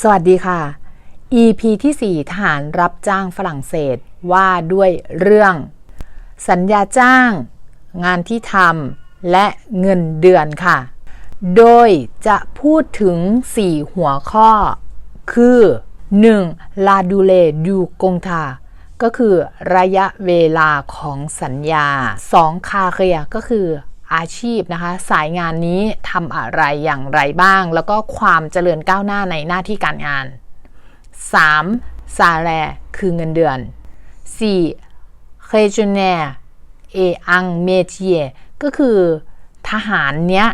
สวัสดีค่ะ EP ที่ 4 ทหารรับจ้างฝรั่งเศสว่าด้วยเรื่อง สัญญาจ้าง งานที่ทำและเงินเดือนค่ะ โดยจะพูดถึง 4 หัวข้อ คือ 1. ลาดูเลดูกงทาก็คือระยะเวลาของสัญญา 2. คาเรียก็คือ อาชีพนะคะ สายงานนี้ทำอะไรอย่างไรบ้าง แล้วก็ความเจริญก้าวหน้าในหน้าที่การงาน 3. ซาแรคือเงินเดือน 4. เคจูเน่เออังเมเทียก็คือทหารเนี้ย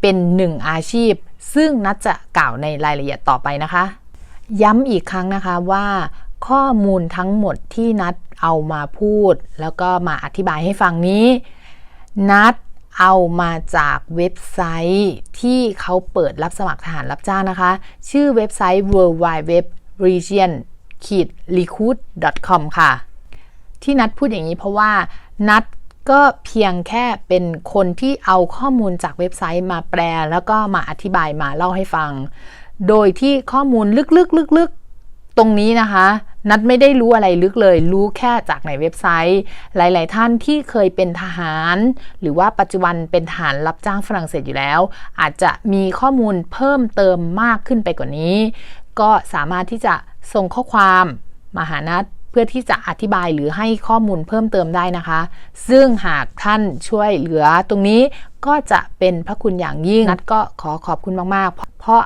เป็นหนึ่งอาชีพ ซึ่งนัดจะกล่าวในรายละเอียดต่อไปนะคะ ย้ำอีกครั้งนะคะว่าข้อมูลทั้งหมดที่นัดเอามาพูด แล้วก็มาอธิบายให้ฟังนี้ นัด เอามาจากเว็บไซต์ที่เขาเปิดรับสมัครทหารรับจ้างนะคะ ชื่อเว็บไซต์ worldwide region recruit com ค่ะ ที่นัดพูดอย่างนี้เพราะว่านัดก็เพียงแค่เป็นคนที่เอาข้อมูลจากเว็บไซต์มาแปล แล้วก็มาอธิบายมาเล่าให้ฟัง โดยที่ข้อมูลลึกๆๆๆ ตรงนี้นะคะ นัดไม่ได้รู้อะไรลึกเลย รู้แค่จากในเว็บไซต์ หลาย ๆ ท่านที่เคยเป็นทหาร หรือว่าปัจจุบันเป็นทหารรับจ้างฝรั่งเศสอยู่แล้ว อาจจะมีข้อมูลเพิ่มเติมมากขึ้นไปกว่านี้ ก็สามารถที่จะส่งข้อความมาหานัดเพื่อที่จะอธิบายหรือให้ข้อมูลเพิ่มเติมได้นะคะ ซึ่งหากท่านช่วยเหลือตรงนี้ก็จะเป็นพระคุณอย่างยิ่ง นัดก็ขอขอบคุณมาก ๆ เพราะ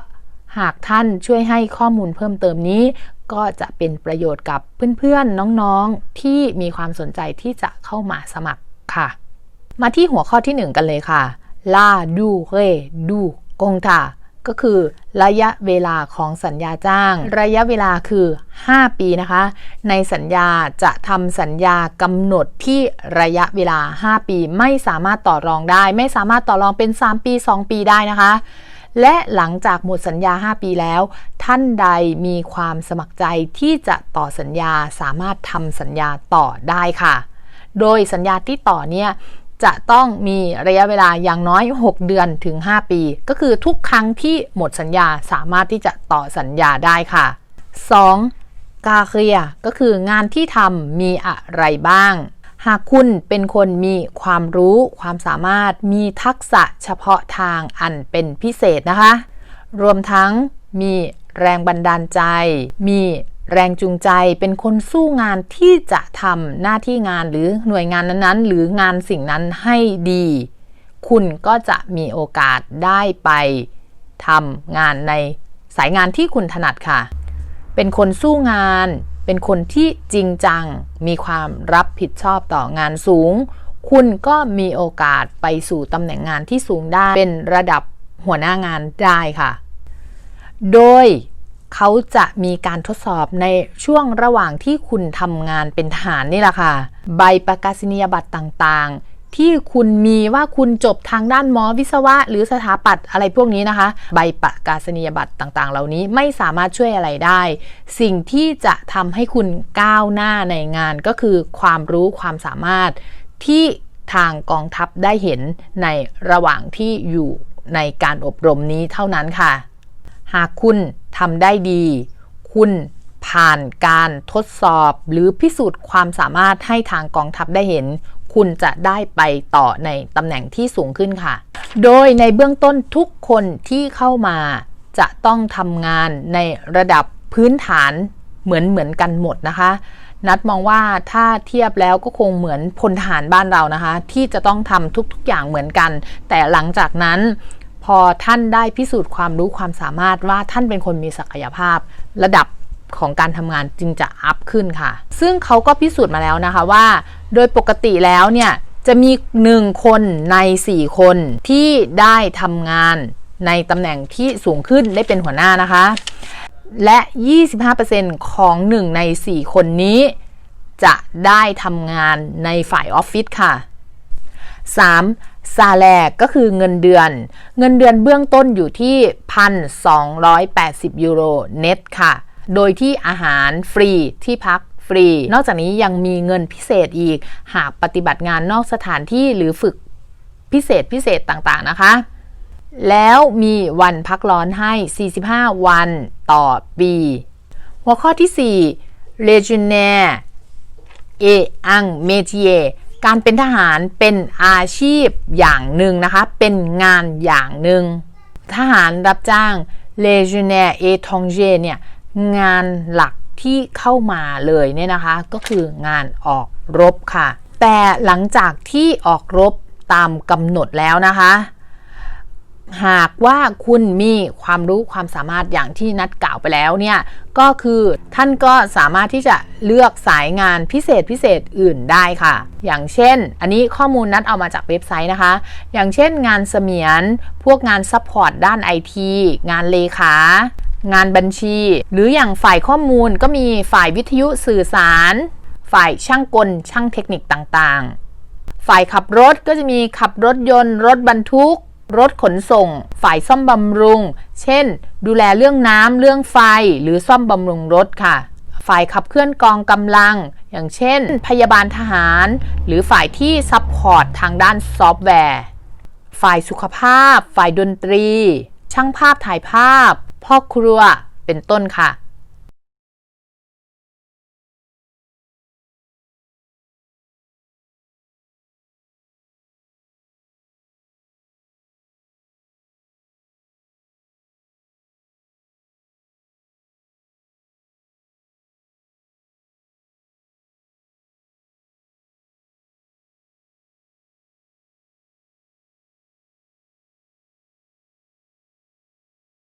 หากท่านช่วยให้ข้อมูลเพิ่มเติมนี้ ก็จะเป็นประโยชน์กับเพื่อนๆ น้องๆ ที่มีความสนใจที่จะเข้ามาสมัครค่ะ มาที่หัวข้อที่ 1 กันเลยค่ะลาดูเรดูกงทาก็คือระยะเวลาของสัญญาจ้าง ระยะเวลาคือ 5 ปีนะคะ ในสัญญาจะทำสัญญากำหนดที่ระยะเวลา 5 ปี ไม่สามารถต่อรองได้ ไม่สามารถต่อรองเป็น 3 ปี 2 ปีได้นะคะ และหลังจากหมดสัญญา 5 ปีแล้ว ท่านใดมีความสมัครใจที่จะต่อสัญญาสามารถทำสัญญาต่อได้ค่ะ โดยสัญญาที่ต่อเนี่ยจะต้องมีระยะเวลาอย่างน้อย 6 เดือนถึง 5 ปี ก็คือทุกครั้งที่หมดสัญญาสามารถที่จะต่อสัญญาได้ค่ะ 2. กาเคลียก็คืองานที่ทำมีอะไรบ้าง หากคุณเป็นคนมีความรู้ความสามารถมีทักษะเฉพาะทางอันเป็นพิเศษนะคะ รวมทั้งมีแรงบันดาลใจ มีแรงจูงใจเป็นคนสู้งานที่จะทำหน้าที่งานหรือหน่วยงานนั้นๆ หรืองานสิ่งนั้นให้ดี คุณก็จะมีโอกาสได้ไปทำงานในสายงานที่คุณถนัดค่ะ เป็นคนสู้งาน เป็นคนที่จริงจัง มีความรับผิดชอบต่องานสูง คุณก็มีโอกาสไปสู่ตำแหน่งงานที่สูงได้ เป็นระดับหัวหน้างานได้ค่ะ โดยเขาจะมีการทดสอบในช่วงระหว่างที่คุณทำงานเป็นทหารนี่แหละค่ะ ใบประกาศนียบัตรต่างๆ ที่คุณมีว่าคุณจบทางด้านหมอวิศวะ หรือสถาปัตย์อะไรพวกนี้นะคะ ใบประกาศนียบัตรต่างๆ เหล่านี้ไม่สามารถช่วยอะไรได้ สิ่งที่จะทำให้คุณก้าวหน้าในงานก็คือความรู้ความสามารถที่ทางกองทัพได้เห็นในระหว่างที่อยู่ในการอบรมนี้เท่านั้นค่ะ หากคุณทำได้ดี คุณผ่านการทดสอบหรือพิสูจน์ความสามารถให้ทางกองทัพได้เห็น คุณจะได้ไปต่อในตำแหน่งที่สูงขึ้นค่ะ โดยในเบื้องต้นทุกคนที่เข้ามาจะต้องทำงานในระดับพื้นฐานเหมือนเหมือนกันหมดนะคะ นัดมองว่าถ้าเทียบแล้วก็คงเหมือนพลทหารบ้านเรานะคะ ที่จะต้องทำทุกๆอย่างเหมือนกัน แต่หลังจากนั้นพอท่านได้พิสูจน์ความรู้ความสามารถว่าท่านเป็นคนมีศักยภาพ ระดับของการทำงานจึงจะอัพขึ้นค่ะ ซึ่งเขาก็พิสูจน์มาแล้วนะคะว่า โดยปกติแล้วเนี่ยจะมี1คนใน 4 คนที่ได้ทำงานในตำแหน่งที่สูงขึ้นได้เป็นหัวหน้านะคะ และ 25%ของ1ใน 4 คนนี้ จะได้ทำงานในฝ่ายออฟฟิศค่ะ 3. ซาแลกก็คือเงินเดือน เงินเดือนเบื้องต้นอยู่ที่ 1,280 ยูโรเน็ตค่ะ โดยที่อาหารฟรีที่พัก ฟรี นอกจากนี้ยังมีเงินพิเศษอีก หากปฏิบัติงานนอกสถานที่หรือฝึกพิเศษพิเศษต่างๆนะคะ แล้วมีวันพักร้อนให้ 45 วันต่อปี หัวข้อที่4 Legionnaire et un métier การเป็นทหารเป็นอาชีพอย่างหนึ่งนะคะ เป็นงานอย่างหนึ่ง ทหารรับจ้าง Legionnaire étranger เนี่ย งานหลัก ที่เข้ามาเลยเนี่ยนะคะก็คืองานออกรบค่ะ แต่หลังจากที่ออกรบตามกำหนดแล้วนะคะ หากว่าคุณมีความรู้ความสามารถอย่างที่นัดกล่าวไปแล้วเนี่ยก็คือท่านก็สามารถที่จะเลือกสายงานพิเศษพิเศษอื่นได้ค่ะ อย่างเช่น อันนี้ข้อมูลนัดเอามาจากเว็บไซต์นะคะ อย่างเช่นงานเสมียน พวกงานซัพพอร์ตด้านไอทีงานเลขา งานบัญชี หรืออย่างฝ่ายข้อมูลก็มีฝ่ายวิทยุสื่อสาร ฝ่ายช่างกลช่างเทคนิคต่างๆ ฝ่ายขับรถก็จะมีขับรถยนต์ รถบรรทุก รถขนส่ง ฝ่ายซ่อมบำรุง เช่น ดูแลเรื่องน้ำเรื่องไฟหรือซ่อมบำรุงรถค่ะฝ่ายขับเคลื่อนกองกำลัง อย่างเช่น พยาบาลทหาร หรือฝ่ายที่ซัพพอร์ตทางด้านซอฟต์แวร์ ฝ่ายสุขภาพ ฝ่ายดนตรี ช่างภาพถ่ายภาพ พ่อครัวเป็นต้นค่ะ